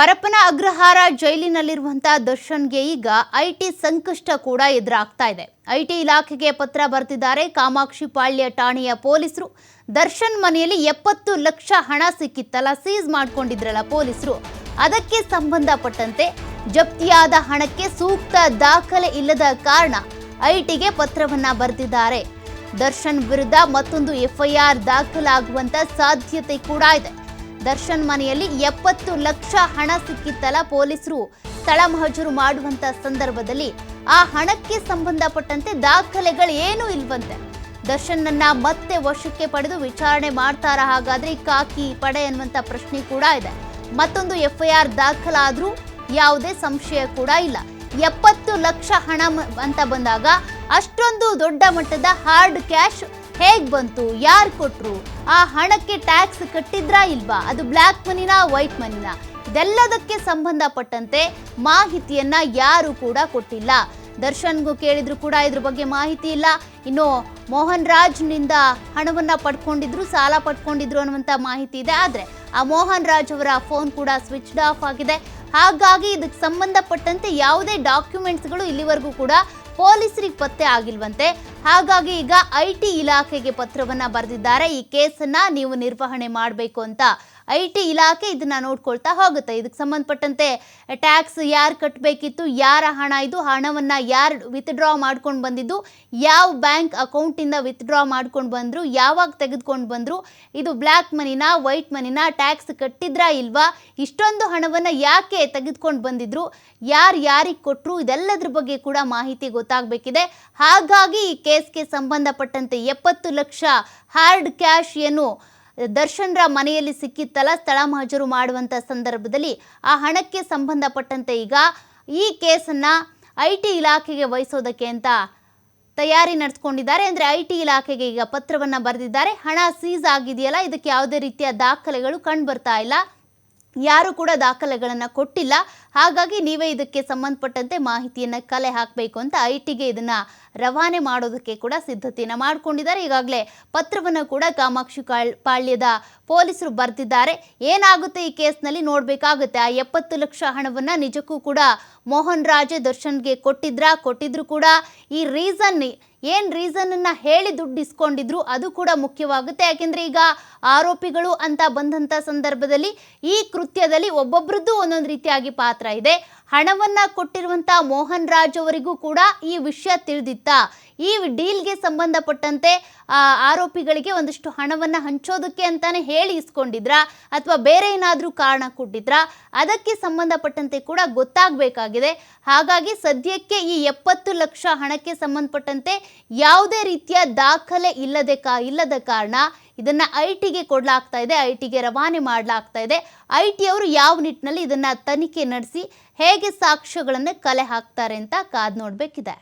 ಪರಪ್ಪನ ಅಗ್ರಹಾರ ಜೈಲಿನಲ್ಲಿರುವಂತಹ ದರ್ಶನ್ಗೆ ಈಗ ಐಟಿ ಸಂಕಷ್ಟ ಕೂಡ ಎದುರಾಗ್ತಾ ಇದೆ. ಐಟಿ ಇಲಾಖೆಗೆ ಪತ್ರ ಬರೆದಿದ್ದಾರೆ. ಕಾಮಾಕ್ಷಿ ಪಾಳ್ಯ ಠಾಣೆಯ ಪೊಲೀಸರು. ದರ್ಶನ್ ಮನೆಯಲ್ಲಿ ಎಪ್ಪತ್ತು ಲಕ್ಷ ಹಣ ಸಿಕ್ಕಿತ್ತಲ್ಲ, ಸೀಸ್ ಮಾಡ್ಕೊಂಡಿದ್ರಲ್ಲ ಪೊಲೀಸರು. ಅದಕ್ಕೆ ಸಂಬಂಧಪಟ್ಟಂತೆ ಜಪ್ತಿಯಾದ ಹಣಕ್ಕೆ ಸೂಕ್ತ ದಾಖಲೆ ಇಲ್ಲದ ಕಾರಣ ಐಟಿಗೆ ಪತ್ರವನ್ನ ಬರೆದಿದ್ದಾರೆ. ದರ್ಶನ್ ವಿರುದ್ಧ ಮತ್ತೊಂದು ಎಫ್ಐಆರ್ ದಾಖಲಾಗುವಂತ ಸಾಧ್ಯತೆ ಕೂಡ ಇದೆ. ದರ್ಶನ್ ಮನೆಯಲ್ಲಿ ಎಪ್ಪತ್ತು ಲಕ್ಷ ಹಣ ಸಿಕ್ಕಿತ್ತಲ್ಲ ಪೊಲೀಸರು. ಸ್ಥಳ ಮಹಜೂರು ಮಾಡುವಂತ ಸಂದರ್ಭದಲ್ಲಿ ಆ ಹಣಕ್ಕೆ ಸಂಬಂಧಪಟ್ಟಂತೆ ದಾಖಲೆಗಳು ಏನೂ ಇಲ್ವಂತೆ. ದರ್ಶನ್ನನ್ನ ಮತ್ತೆ ವಶಕ್ಕೆ ಪಡೆದು ವಿಚಾರಣೆ ಮಾಡ್ತಾರ ಹಾಗಾದ್ರೆ ಕಾಕಿ ಪಡೆ ಅನ್ನುವಂತ ಪ್ರಶ್ನೆ ಕೂಡ ಇದೆ. ಮತ್ತೊಂದು ಎಫ್ಐಆರ್ ದಾಖಲಾದ್ರೂ ಯಾವುದೇ ಸಂಶಯ ಕೂಡ ಇಲ್ಲ. ಎಪ್ಪತ್ತು ಲಕ್ಷ ಹಣ ಅಂತ ಬಂದಾಗ ಅಷ್ಟೊಂದು ದೊಡ್ಡ ಮಟ್ಟದ ಹಾರ್ಡ್ ಕ್ಯಾಶ್ ಹೇಗ್ ಬಂತು, ಯಾರು ಕೊಟ್ಟರು ಆ ಹಣಕ್ಕೆ ಟ್ಯಾಕ್ಸ್ ಕಟ್ಟಿದ್ರಾ ಇಲ್ವಾ? ಅದು ಬ್ಲ್ಯಾಕ್ ಮನಿನ, ವೈಟ್ ಮನಿನ? ಇದೆಲ್ಲದಕ್ಕೆ ಸಂಬಂಧಪಟ್ಟಂತೆ ಮಾಹಿತಿಯನ್ನ ಯಾರು ಕೂಡ ಕೊಟ್ಟಿಲ್ಲ. ದರ್ಶನ್ಗೂ ಕೇಳಿದ್ರು ಕೂಡ ಇದ್ರ ಬಗ್ಗೆ ಮಾಹಿತಿ ಇಲ್ಲ. ಇನ್ನು ಮೋಹನ್ ರಾಜ್ನಿಂದ ಹಣವನ್ನ ಪಡ್ಕೊಂಡಿದ್ರು, ಸಾಲ ಪಡ್ಕೊಂಡಿದ್ರು ಅನ್ನುವಂಥ ಮಾಹಿತಿ ಇದೆ. ಆದ್ರೆ ಆ ಮೋಹನ್ ರಾಜ್ ಅವರ ಫೋನ್ ಕೂಡ ಸ್ವಿಚ್ಡ್ ಆಫ್ ಆಗಿದೆ. ಹಾಗಾಗಿ ಇದಕ್ಕೆ ಸಂಬಂಧಪಟ್ಟಂತೆ ಯಾವುದೇ ಡಾಕ್ಯುಮೆಂಟ್ಸ್ಗಳು ಇಲ್ಲಿವರೆಗೂ ಕೂಡ ಪೊಲೀಸರಿಗೆ ಪತ್ತೆ ಆಗಿಲ್ವಂತೆ. ಹಾಗಾಗಿ ಈಗ ಐ ಟಿ ಇಲಾಖೆಗೆ ಪತ್ರವನ್ನ ಬರೆದಿದ್ದಾರೆ. ಈ ಕೇಸನ್ನ ನೀವು ನಿರ್ವಹಣೆ ಮಾಡಬೇಕು ಅಂತ ಐ ಟಿ ಇಲಾಖೆ ಇದನ್ನ ನೋಡ್ಕೊಳ್ತಾ ಹೋಗುತ್ತೆ. ಇದಕ್ಕೆ ಸಂಬಂಧಪಟ್ಟಂತೆ ಟ್ಯಾಕ್ಸ್ ಯಾರು ಕಟ್ಟಬೇಕಿತ್ತು ಯಾರ ಹಣ ಇದು, ಹಣವನ್ನ ಯಾರು ವಿತ್ಡ್ರಾ ಮಾಡ್ಕೊಂಡು ಬಂದಿದ್ದು, ಯಾವ ಬ್ಯಾಂಕ್ ಅಕೌಂಟಿಂದ ವಿತ್ಡ್ರಾ ಮಾಡ್ಕೊಂಡು ಬಂದ್ರು, ಯಾವಾಗ ತೆಗೆದುಕೊಂಡು ಬಂದ್ರು, ಇದು ಬ್ಲ್ಯಾಕ್ ಮನಿನ, ವೈಟ್ ಮನಿನ ಟ್ಯಾಕ್ಸ್ ಕಟ್ಟಿದ್ರಾ ಇಲ್ವಾ, ಇಷ್ಟೊಂದು ಹಣವನ್ನ ಯಾಕೆ ತೆಗೆದುಕೊಂಡು ಬಂದಿದ್ರು, ಯಾರು ಯಾರಿಗೆ ಕೊಟ್ಟರು ಇದೆಲ್ಲದ್ರ ಬಗ್ಗೆ ಕೂಡ ಮಾಹಿತಿ ಗೊತ್ತಾಗಬೇಕಿದೆ. ಹಾಗಾಗಿ ಈ ಕೇಸ್ಗೆ ಸಂಬಂಧಪಟ್ಟಂತೆ ಎಪ್ಪತ್ತು ಲಕ್ಷ ಹಾರ್ಡ್ ಕ್ಯಾಶ್ ಏನು ದರ್ಶನ್ರ ಮನೆಯಲ್ಲಿ ಸಿಕ್ಕಿತ್ತಲ್ಲ, ಸ್ಥಳ ಮಹಜರು ಮಾಡುವಂಥ ಸಂದರ್ಭದಲ್ಲಿ ಆ ಹಣಕ್ಕೆ ಸಂಬಂಧಪಟ್ಟಂತೆ ಈಗ ಈ ಕೇಸನ್ನು ಐ ಟಿ ಇಲಾಖೆಗೆ ವಹಿಸೋದಕ್ಕೆ ಅಂತ ತಯಾರಿ ನಡೆಸ್ಕೊಂಡಿದ್ದಾರೆ. ಅಂದರೆ ಐ ಟಿ ಇಲಾಖೆಗೆ ಈಗ ಪತ್ರವನ್ನು ಬರೆದಿದ್ದಾರೆ. ಹಣ ಸೀಸ್ ಆಗಿದೆಯಲ್ಲ, ಇದಕ್ಕೆ ಯಾವುದೇ ರೀತಿಯ ದಾಖಲೆಗಳು ಕಂಡು ಬರ್ತಾ ಇಲ್ಲ. ಯಾರು ಕೂಡ ದಾಖಲೆಗಳನ್ನು ಕೊಟ್ಟಿಲ್ಲ. ಹಾಗಾಗಿ ನೀವೇ ಇದಕ್ಕೆ ಸಂಬಂಧಪಟ್ಟಂತೆ ಮಾಹಿತಿಯನ್ನು ಕಲೆ ಹಾಕಬೇಕು ಅಂತ ಐ ಟಿಗೆ ಇದನ್ನು ರವಾನೆ ಮಾಡೋದಕ್ಕೆ ಕೂಡ ಸಿದ್ಧತೆಯನ್ನು ಮಾಡಿಕೊಂಡಿದ್ದಾರೆ. ಈಗಾಗಲೇ ಪತ್ರವನ್ನು ಕೂಡ ಕಾಮಾಕ್ಷಿ ಪಾಳ್ಯದ ಪೊಲೀಸರು ಬರೆದಿದ್ದಾರೆ. ಏನಾಗುತ್ತೆ ಈ ಕೇಸ್ನಲ್ಲಿ ನೋಡಬೇಕಾಗುತ್ತೆ. ಆ ಎಪ್ಪತ್ತು ಲಕ್ಷ ಹಣವನ್ನು ನಿಜಕ್ಕೂ ಕೂಡ ಮೋಹನ್ ರಾಜೆ ದರ್ಶನ್ಗೆ ಕೊಟ್ಟಿದ್ರಾ? ಕೊಟ್ಟಿದ್ರು ಕೂಡ ಈ ರೀಸನ್ ಏನು ರೀಸನನ್ನು ಹೇಳಿ ದುಡ್ಡು ಇಸ್ಕೊಂಡಿದ್ರು ಅದು ಕೂಡ ಮುಖ್ಯವಾಗುತ್ತೆ. ಯಾಕೆಂದರೆ ಈಗ ಆರೋಪಿಗಳು ಅಂತ ಬಂದಂಥ ಸಂದರ್ಭದಲ್ಲಿ ಈ ಕೃತ್ಯದಲ್ಲಿ ಒಬ್ಬೊಬ್ಬರದ್ದು ಒಂದೊಂದು ರೀತಿಯಾಗಿ ಪಾತ್ರ ಇದೆ. ಹಣವನ್ನು ಕೊಟ್ಟಿರುವಂಥ ಮೋಹನ್ ರಾಜ್ ಅವರಿಗೂ ಕೂಡ ಈ ವಿಷಯ ತಿಳಿದಿತ್ತಾ. ಈ ಡೀಲ್ಗೆ ಸಂಬಂಧಪಟ್ಟಂತೆ ಆರೋಪಿಗಳಿಗೆ ಒಂದಿಷ್ಟು ಹಣವನ್ನು ಹಂಚೋದಕ್ಕೆ ಅಂತಾನೆ ಹೇಳಿ ಇಸ್ಕೊಂಡಿದ್ರ ಅಥವಾ ಬೇರೆ ಏನಾದರೂ ಕಾರಣ ಕೊಟ್ಟಿದ್ರ, ಅದಕ್ಕೆ ಸಂಬಂಧಪಟ್ಟಂತೆ ಕೂಡ ಗೊತ್ತಾಗಬೇಕಾಗಿದೆ. ಹಾಗಾಗಿ ಸದ್ಯಕ್ಕೆ ಈ ಎಪ್ಪತ್ತು ಲಕ್ಷ ಹಣಕ್ಕೆ ಸಂಬಂಧಪಟ್ಟಂತೆ ಯಾವುದೇ ರೀತಿಯ ದಾಖಲೆ ಇಲ್ಲದೆ ಕಾ, ಇಲ್ಲದ ಕಾರಣ ಇದನ್ನ ಐ ಟಿಗೆ ಕೊಡಲಾಗ್ತಾ ಇದೆ ಐ ಟಿಗೆ ರವಾನೆ ಮಾಡಲಾಗ್ತಾ ಇದೆ. ಐ ಟಿ ಅವರು ಯಾವ ನಿಟ್ಟಿನಲ್ಲಿ ಇದನ್ನ ತನಿಖೆ ನಡೆಸಿ ಹೇಗೆ ಸಾಕ್ಷ್ಯಗಳನ್ನು ಕಲೆ ಹಾಕ್ತಾರೆ ಅಂತ ಕಾದ್ ನೋಡಬೇಕಿದೆ.